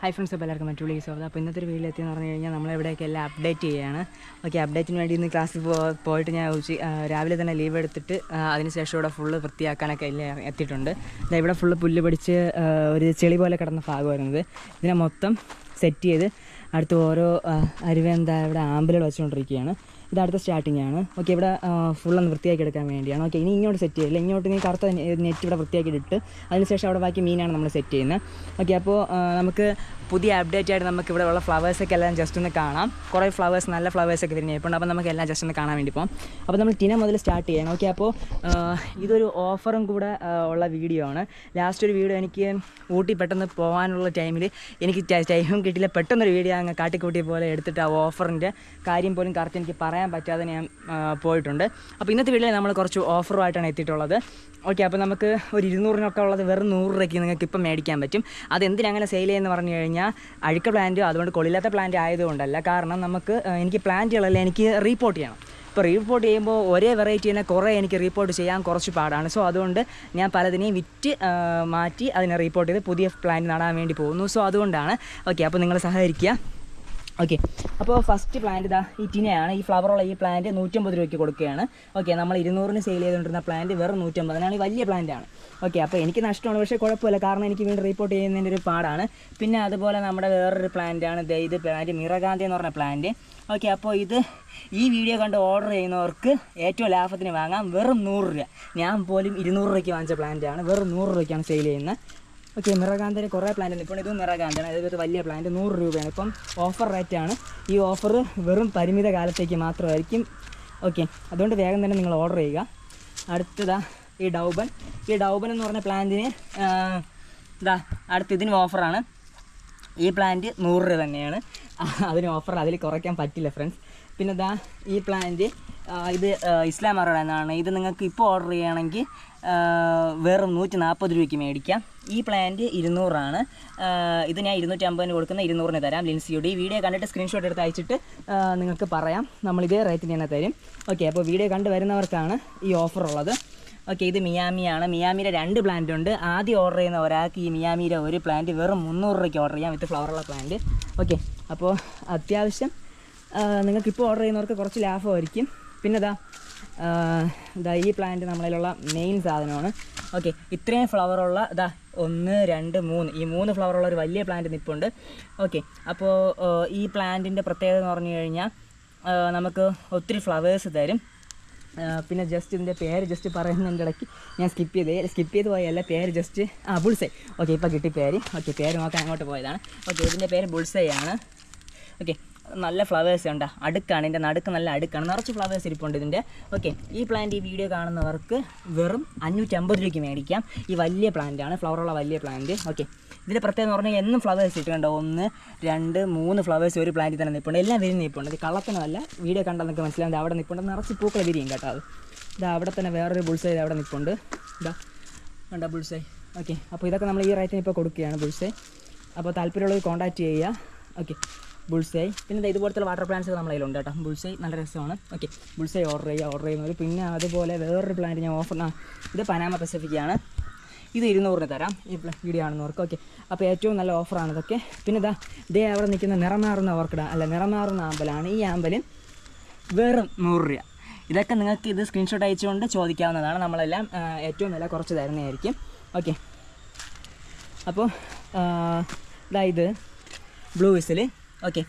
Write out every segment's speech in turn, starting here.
Hi friends അപ്പോൾ എല്ലാവർക്കും മറ്റു വിളിക്കുക സ്വാഗതം. അപ്പോൾ ഇന്നത്തെ ഒരു വീഡിയോ എത്തിയെന്ന് പറഞ്ഞു കഴിഞ്ഞാൽ നമ്മളെവിടെയൊക്കെ എല്ലാം അപ്ഡേറ്റ് ചെയ്യുകയാണ്. ഓക്കെ അപ്ഡേറ്റിന് വേണ്ടി ഇന്ന് ക്ലാസ്സിൽ പോയിട്ട് ഞാൻ ഉച്ച രാവിലെ തന്നെ ലീവ് എടുത്തിട്ട് അതിനുശേഷം ഇവിടെ ഫുള്ള് വൃത്തിയാക്കാനൊക്കെ എല്ലാം എത്തിയിട്ടുണ്ട്. ദാ ഇവിടെ ഫുള്ള് പുല്ല് പിടിച്ച് ഒരു ചെളി പോലെ കിടന്ന ഭാഗം വരുന്നത് ഇതിനെ മൊത്തം സെറ്റ് ചെയ്ത് അടുത്ത് ഓരോ അരുവെന്താ ഇവിടെ ആമ്പലുകൾ വെച്ചുകൊണ്ടിരിക്കുകയാണ്. ഇത് അടുത്ത സ്റ്റാർട്ടിംഗ് ആണ്. ഓക്കെ ഇവിടെ ഫുൾ ഒന്ന് വൃത്തിയാക്കി എടുക്കാൻ വേണ്ടിയാണ്. ഓക്കെ ഇനി ഇങ്ങോട്ട് സെറ്റ് ചെയ്യില്ല? ഇങ്ങോട്ട് ഇനി കറുത്ത നെറ്റ് ഇവിടെ വൃത്തിയാക്കി ഇട്ട് അതിനുശേഷം അവിടെ ബാക്കി മീനാണ് നമ്മൾ സെറ്റ് ചെയ്യുന്നത് ഓക്കെ അപ്പോൾ നമുക്ക് പുതിയ അപ്ഡേറ്റ് ആയിട്ട് നമുക്ക് ഇവിടെ ഉള്ള ഫ്ലവേഴ്സൊക്കെ എല്ലാം ജസ്റ്റ് ഒന്ന് കാണാം. കുറേ ഫ്ലവേഴ്സ് നല്ല ഫ്ലവേഴ്സൊക്കെ വരുന്ന. ഇപ്പോൾ അപ്പോൾ നമുക്ക് എല്ലാം ജസ്റ്റ് ഒന്ന് കാണാൻ വേണ്ടി പോകും അപ്പോൾ നമ്മൾ ടിന മുതൽ സ്റ്റാർട്ട് ചെയ്യണം. ഓക്കെ അപ്പോൾ ഇതൊരു ഓഫറും കൂടെ ഉള്ള വീഡിയോ ആണ്. ലാസ്റ്റ് ഒരു വീഡിയോ എനിക്ക് ഊട്ടി പെട്ടെന്ന് പോകാനുള്ള ടൈമിൽ എനിക്ക് ടൈമും കിട്ടിയില്ല. പെട്ടെന്നൊരു വീഡിയോ അങ്ങ് കാട്ടിക്കൂട്ടി പോലെ എടുത്തിട്ട് ആ ഓഫറിന്റെ കാര്യം പോലും കറക്റ്റ് എനിക്ക് പറയാൻ പറ്റാതെ ഞാൻ പോയിട്ടുണ്ട്. അപ്പോൾ ഇന്നത്തെ വീട്ടിൽ നമ്മൾ കുറച്ച് ഓഫറുമായിട്ടാണ് എത്തിയിട്ടുള്ളത്. ഓക്കെ അപ്പോൾ നമുക്ക് ഒരു ഇരുന്നൂറിനൊക്കെ ഉള്ളത് വെറും നൂറ് രൂപയ്ക്ക് നിങ്ങൾക്ക് ഇപ്പം മേടിക്കാൻ പറ്റും. അതെന്തിനങ്ങനെ സെയിൽ ചെയ്യുമെന്ന് പറഞ്ഞു കഴിഞ്ഞാൽ അഴുക്ക പ്ലാന്റ് അതുകൊണ്ട് കൊള്ളില്ലാത്ത പ്ലാന്റ് ആയതുകൊണ്ടല്ല. കാരണം നമുക്ക് എനിക്ക് പ്ലാന്റുകളെല്ലാം എനിക്ക് റീപ്പോർട്ട് ചെയ്യണം. ഇപ്പോൾ റീപ്പോർട്ട് ചെയ്യുമ്പോൾ ഒരേ വെറൈറ്റി തന്നെ കുറേ എനിക്ക് റീപ്പോർട്ട് ചെയ്യാൻ കുറച്ച് പാടാണ്. സോ അതുകൊണ്ട് ഞാൻ പലതിനെയും വിറ്റ് മാറ്റി അതിനെ റീപ്പോർട്ട് ചെയ്ത് പുതിയ പ്ലാന്റ് നടാൻ വേണ്ടി പോകുന്നു. സോ അതുകൊണ്ടാണ്. ഓക്കെ അപ്പോൾ നിങ്ങൾ സഹകരിക്കുക. ഓക്കെ അപ്പോൾ ഫസ്റ്റ് പ്ലാന്റ് ഇതാ ഈ ടിനയാണ്. ഈ ഫ്ലവറുള്ള ഈ പ്ലാന്റ് നൂറ്റമ്പത് രൂപയ്ക്ക് കൊടുക്കുകയാണ്. ഓക്കെ നമ്മൾ ഇരുന്നൂറിന് സെയിൽ ചെയ്തുകൊണ്ടിരുന്ന പ്ലാന്റ് വെറും നൂറ്റമ്പതിനാണ് ഈ വലിയ പ്ലാന്റ് ആണ്. ഓക്കെ അപ്പോൾ എനിക്ക് നഷ്ടമാണ് പക്ഷേ കുഴപ്പമില്ല. കാരണം എനിക്ക് വീണ്ടും റിപ്പോർട്ട് ചെയ്യുന്നതിന്റെ ഒരു പാടാണ്. പിന്നെ അതുപോലെ നമ്മുടെ വേറൊരു പ്ലാന്റ് ആണ്. ദേ ഇത് പ്ലാന്റ് മിറകാന്തി എന്ന് പറഞ്ഞ പ്ലാന്റ് ഓക്കെ അപ്പോൾ ഇത് ഈ വീഡിയോ കണ്ട് ഓർഡർ ചെയ്യുന്നവർക്ക് ഏറ്റവും ലാഭത്തിന് വാങ്ങാം. വെറും നൂറ് രൂപ. ഞാൻ പോലും ഇരുന്നൂറ് രൂപയ്ക്ക് വാങ്ങിച്ച പ്ലാന്റ് ആണ്. വെറും നൂറ് രൂപയ്ക്കാണ് സെയിൽ ചെയ്യുന്നത്. ഓക്കെ മിറകാന്തന് കുറേ പ്ലാന്റ് ഉണ്ട്. ഇപ്പോൾ ഇത് മിറകാന്താണ് അതായത് വലിയ പ്ലാന്റ് നൂറ് രൂപയാണ്. ഇപ്പം ഓഫർ റേറ്റ് ആണ്. ഈ ഓഫർ വെറും പരിമിത കാലത്തേക്ക് മാത്രമായിരിക്കും. ഓക്കെ അതുകൊണ്ട് വേഗം തന്നെ നിങ്ങൾ ഓർഡർ ചെയ്യുക. അടുത്തതാ ഈ ഡൗബൻ ഈ ഡൗബൻ എന്ന് പറഞ്ഞ പ്ലാന്റിന് ഇതാ അടുത്ത ഇതിന് ഓഫറാണ് ഈ പ്ലാന്റ് നൂറ് രൂപ തന്നെയാണ്. അതിന് ഓഫർ അതിൽ കുറയ്ക്കാൻ പറ്റില്ല ഫ്രണ്ട്സ് പിന്നെ ഇതാ ഈ പ്ലാന്റ് ഇത് ഇസ്ലാം മറോഡ് എന്നാണ്. ഇത് നിങ്ങൾക്ക് ഇപ്പോൾ ഓർഡർ ചെയ്യുകയാണെങ്കിൽ വെറും നൂറ്റി നാൽപ്പത് രൂപയ്ക്ക് മേടിക്കാം. ഈ പ്ലാന്റ് ഇരുന്നൂറാണ്. ഇത് ഞാൻ ഇരുന്നൂറ്റി അമ്പതിന് കൊടുക്കുന്ന ഇരുന്നൂറിന് തരാം ലിൻസിയോട്. ഈ വീഡിയോ കണ്ടിട്ട് സ്ക്രീൻഷോട്ട് എടുത്ത് അയച്ചിട്ട് നിങ്ങൾക്ക് പറയാം. നമ്മൾ ഇതേ റേറ്റിന് തന്നെ തരും. ഓക്കെ അപ്പോൾ വീഡിയോ കണ്ട് വരുന്നവർക്കാണ് ഈ ഓഫർ ഉള്ളത്. ഓക്കെ ഇത് മിയാമിയാണ്. മിയാമിയുടെ രണ്ട് പ്ലാന്റ് ഉണ്ട്. ആദ്യം ഓർഡർ ചെയ്യുന്ന ഒരാൾക്ക് ഈ മിയാമിയുടെ ഒരു പ്ലാന്റ് വെറും മുന്നൂറ് രൂപയ്ക്ക് ഓർഡർ ചെയ്യാം വിത്ത് ഫ്ലവറുള്ള പ്ലാന്റ് ഓക്കെ അപ്പോൾ അത്യാവശ്യം നിങ്ങൾക്ക് ഇപ്പോൾ ഓർഡർ ചെയ്യുന്നവർക്ക് കുറച്ച് ലാഭമായിരിക്കും. പിന്നെ ഇതാ ഇതാ ഈ പ്ലാന്റ് നമ്മളിലുള്ള മെയിൻ സാധനമാണ്. ഓക്കെ ഇത്രയും ഫ്ലവറുള്ള ഇതാ ഒന്ന് രണ്ട് മൂന്ന്. ഈ മൂന്ന് ഫ്ലവറുള്ള ഒരു വലിയ പ്ലാന്റ് നിൽപ്പുണ്ട് ഓക്കെ അപ്പോൾ ഈ പ്ലാന്റിന്റെ പ്രത്യേകത എന്ന് പറഞ്ഞു കഴിഞ്ഞാൽ നമുക്ക് ഒത്തിരി ഫ്ലവേഴ്സ് തരും. പിന്നെ ജസ്റ്റ് ഇതിന്റെ പേര് ജസ്റ്റ് പറയുന്നതിന്റെ ഇടയ്ക്ക് ഞാൻ സ്കിപ്പ് ചെയ്ത്. സ്കിപ്പ് ചെയ്ത് പോയല്ല പേര് ജസ്റ്റ് ആ ബുൾസൈ ഓക്കെ ഇപ്പോൾ കിട്ടി പേര് ഓക്കെ പേര് നോക്കാൻ അങ്ങോട്ട് പോയതാണ്. ഓക്കെ ഇതിന്റെ പേര് ബുൾസൈ ആണ്. ഓക്കെ നല്ല ഫ്ലവേഴ്സ് ഉണ്ട്? അടുക്കാണ് ഇതിന്റെ നടുക്ക് നല്ല അടുക്കാണ്. നിറച്ച് ഫ്ലവേഴ്സ് ഇരിപ്പുണ്ട് ഇതിന്റെ ഓക്കെ ഈ പ്ലാന്റ് ഈ വീഡിയോ കാണുന്നവർക്ക് വെറും അഞ്ഞൂറ്റമ്പത് രൂപയ്ക്ക് മേടിക്കാം. ഈ വലിയ പ്ലാന്റ് ആണ് ഫ്ലവറുള്ള വലിയ പ്ലാന്റ് ഓക്കെ ഇതിന്റെ പ്രത്യേകത എന്ന് പറഞ്ഞാൽ എന്നും ഫ്ലവേഴ്സ് ഇട്ടുണ്ട് ഒന്ന് രണ്ട് മൂന്ന് ഫ്ലവേഴ്സ് ഒരു പ്ലാന്റിൽ തന്നെ നിൽപ്പുണ്ട് എല്ലാം വിരിഞ്ഞ് നിൽപ്പുണ്ട് ഇത് കള്ളത്തനമല്ല. വീഡിയോ കണ്ടാൽ നിങ്ങൾക്ക് മനസ്സിലാവും അവിടെ നിൽപ്പുണ്ട് നിറച്ച് പൂക്കൾ വിരിയും കേട്ടോ അത്. ഇതാ അവിടെ തന്നെ വേറൊരു ബുൾസൈ അവിടെ നിൽപ്പുണ്ട് ഇതാ വേണ്ട ബുൾസൈ ഓക്കെ അപ്പോൾ ഇതൊക്കെ നമ്മൾ ഈ റേറ്റിന് ഇപ്പോൾ കൊടുക്കുകയാണ് ബുൾസൈ അപ്പോൾ താല്പര്യമുള്ളവർ കോൺടാക്റ്റ് ചെയ്യുക. ഓക്കെ ബുൾസൈ പിന്നെ ഇതുപോലത്തെ വാട്ടർ പ്ലാന്റ്സ് നമ്മുടെ കയ്യിലുണ്ട് കേട്ടോ. ബുൾസൈ നല്ല രസമാണ്. ഓക്കെ ബുൾസൈ ഓർഡർ ചെയ്യുക ഓർഡർ ചെയ്യുന്നത് പിന്നെ അതുപോലെ വേറൊരു പ്ലാന്റ് ഞാൻ ഓഫർ ഇത് പനാമ പസഫിക് ആണ്. ഇത് ഇരുന്നൂറിന് തരാം. ഈ വീഡിയോ ആണെന്നവർക്ക് ഓക്കെ അപ്പോൾ ഏറ്റവും നല്ല ഓഫറാണ് ഇതൊക്കെ. പിന്നെ ഇതാ ഇതേ അവിടെ നിൽക്കുന്ന നിറമാറുന്ന ഓർക്കിഡ അല്ല നിറമാറുന്ന ആമ്പലാണ്. ഈ ആമ്പലും വെറും നൂറ് രൂപ. ഇതൊക്കെ നിങ്ങൾക്ക് ഇത് സ്ക്രീൻഷോട്ട് അയച്ചുകൊണ്ട് ചോദിക്കാവുന്നതാണ്. നമ്മളെല്ലാം ഏറ്റവും നല്ല കുറച്ച് തരുന്നതായിരിക്കും ഓക്കെ അപ്പോൾ ഇതാ ഇത് ബ്ലൂ വിസിൽ ഓക്കെ.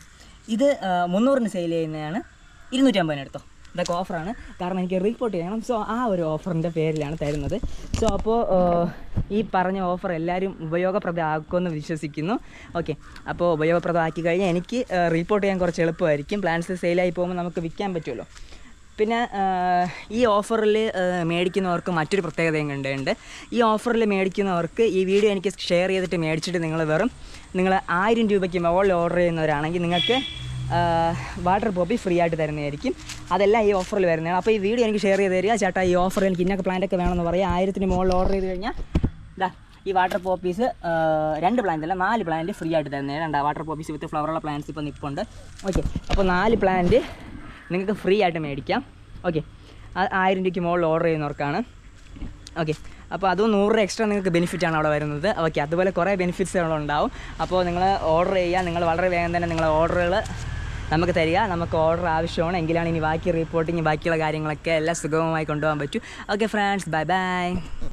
ഇത് മുന്നൂറിന് സെയിൽ ചെയ്യുന്നതാണ്. ഇരുന്നൂറ്റമ്പതിന് എടുത്തോ ഇതൊക്കെ ഓഫറാണ് കാരണം എനിക്ക് റിപ്പോർട്ട് ചെയ്യണം. സോ ആ ഒരു ഓഫറിന്റെ പേരിലാണ് തരുന്നത്. സോ അപ്പോൾ ഈ പറഞ്ഞ ഓഫർ എല്ലാവരും ഉപയോഗപ്രദമാക്കുമെന്ന് വിശ്വസിക്കുന്നു. ഓക്കെ. അപ്പോൾ ഉപയോഗപ്രദമാക്കി കഴിഞ്ഞാൽ എനിക്ക് റിപ്പോർട്ട് ചെയ്യാൻ കുറച്ച് എളുപ്പമായിരിക്കും. പ്ലാൻസ് സെയിലായി പോകുമ്പോൾ നമുക്ക് വിൽക്കാൻ പറ്റുമല്ലോ. പിന്നെ ഈ ഓഫറിൽ മേടിക്കുന്നവർക്ക് മറ്റൊരു പ്രത്യേകതയും കണ്ടുണ്ട്. ഈ ഓഫറിൽ മേടിക്കുന്നവർക്ക് ഈ വീഡിയോ എനിക്ക് ഷെയർ ചെയ്തിട്ട് മേടിച്ചിട്ട് നിങ്ങൾ വെറും നിങ്ങൾ ആയിരം രൂപയ്ക്ക് മുകളിൽ ഓർഡർ ചെയ്യുന്നവരാണെങ്കിൽ നിങ്ങൾക്ക് വാട്ടർ പോപ്പി ഫ്രീ ആയിട്ട് തരുന്നതായിരിക്കും. അതെല്ലാം ഈ ഓഫറിൽ വരുന്നതാണ്. അപ്പോൾ ഈ വീഡിയോ എനിക്ക് ഷെയർ ചെയ്ത് തരിക. ചേട്ടാ ഈ ഓഫർ എനിക്ക് ഇന്നൊക്കെ പ്ലാന്റൊക്കെ വേണമെന്ന് പറയാം. ആയിരത്തിന് മുകളിൽ ഓർഡർ ചെയ്ത് കഴിഞ്ഞാൽ ഇതാ ഈ വാട്ടർ പോപ്പീസ് രണ്ട് പ്ലാന്റ് അല്ല നാല് പ്ലാന്റ് ഫ്രീ ആയിട്ട് തരുന്നതാണ്. രണ്ടാ വാട്ടർ പോപ്പീസ് വിത്ത് ഫ്ലവറുള്ള പ്ലാന്റ്സ് ഇപ്പോൾ നിൽപ്പുണ്ട് ഓക്കെ അപ്പോൾ നാല് പ്ലാന്റ് നിങ്ങൾക്ക് ഫ്രീ ആയിട്ട് മേടിക്കാം. ഓക്കെ ആയിരം രൂപയ്ക്ക് മുകളിൽ ഓർഡർ ചെയ്യുന്നവർക്കാണ്. ഓക്കെ അപ്പോൾ അതും നൂറ് രൂപ എക്സ്ട്രാ നിങ്ങൾക്ക് ബെനിഫിറ്റ് ആണ് അവിടെ വരുന്നത്. ഓക്കെ അതുപോലെ കുറേ ബെനിഫിറ്റ്സ് ഉണ്ടാവും. അപ്പോൾ നിങ്ങൾ ഓർഡർ ചെയ്യുക. നിങ്ങൾ വളരെ വേഗം തന്നെ നിങ്ങളെ ഓർഡറുകൾ നമുക്ക് തരിക. നമുക്ക് ഓർഡർ ആവശ്യമാണ്. എങ്കിലാണ് ഇനി ബാക്കി റിപ്പോർട്ടിങ് ബാക്കിയുള്ള കാര്യങ്ങളൊക്കെ എല്ലാം സുഗമമായി കൊണ്ടുപോകാൻ പറ്റൂ. Okay friends bye bye